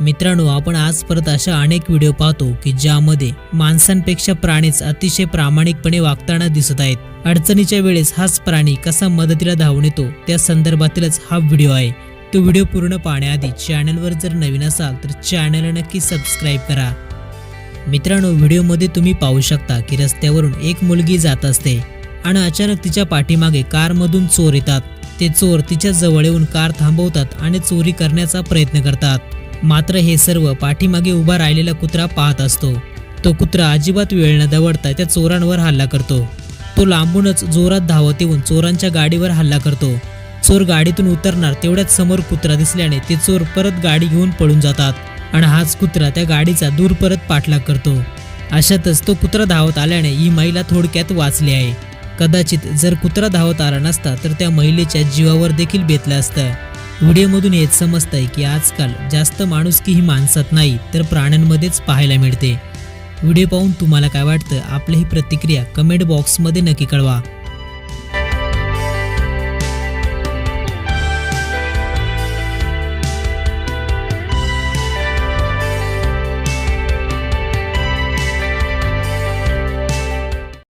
मित्रांनो आपण आज परत अशा अनेक व्हिडिओ पाहतो की ज्यामध्ये माणसांपेक्षा प्राणीच अतिशय प्रामाणिकपणे वागताना दिसत आहेत. अडचणीच्या वेळेस हाच प्राणी कसा मदतीला धावून येतो त्या संदर्भातीलच हा व्हिडिओ आहे. तो व्हिडिओ पूर्ण पाहण्याआधी चॅनलवर जर नवीन असाल तर चॅनलला नक्की सबस्क्राईब करा. मित्रांनो व्हिडिओमध्ये तुम्ही पाहू शकता की रस्त्यावरून एक मुलगी जात असते आणि अचानक तिच्या पाठीमागे कारमधून चोर येतात. ते चोर तिच्या जवळ येऊन कार थांबवतात आणि चोरी करण्याचा प्रयत्न करतात. मात्र हे सर्व पाठीमागे उभा राहिलेला कुत्रा पाहत असतो. तो कुत्रा अजिबात वेळ न दवडता त्या चोरांवर हल्ला करतो. तो लांबूनच जोरात धावत येऊन चोरांच्या गाडीवर हल्ला करतो. चोर गाडीतून उतरणार तेवढ्याच समोर कुत्रा दिसल्याने ते चोर परत गाडी घेऊन पळून जातात आणि हाच कुत्रा त्या गाडीचा दूर परत पाठलाग करतो. अशातच तो कुत्रा धावत आल्याने ही महिला थोडक्यात वाचली आहे. कदाचित जर कुत्रा धावत आला नसता तर त्या महिलेच्या जीवावर देखील बेतलं असतं. व्हिडिओमधून हेच समजतंय की आजकाल जास्त माणुसकी ही माणसात नाही तर प्राण्यांमध्येच पाहायला मिळते. व्हिडिओ पाहून तुम्हाला काय वाटतं? आपली ही प्रतिक्रिया कमेंट बॉक्समध्ये नक्की कळवा.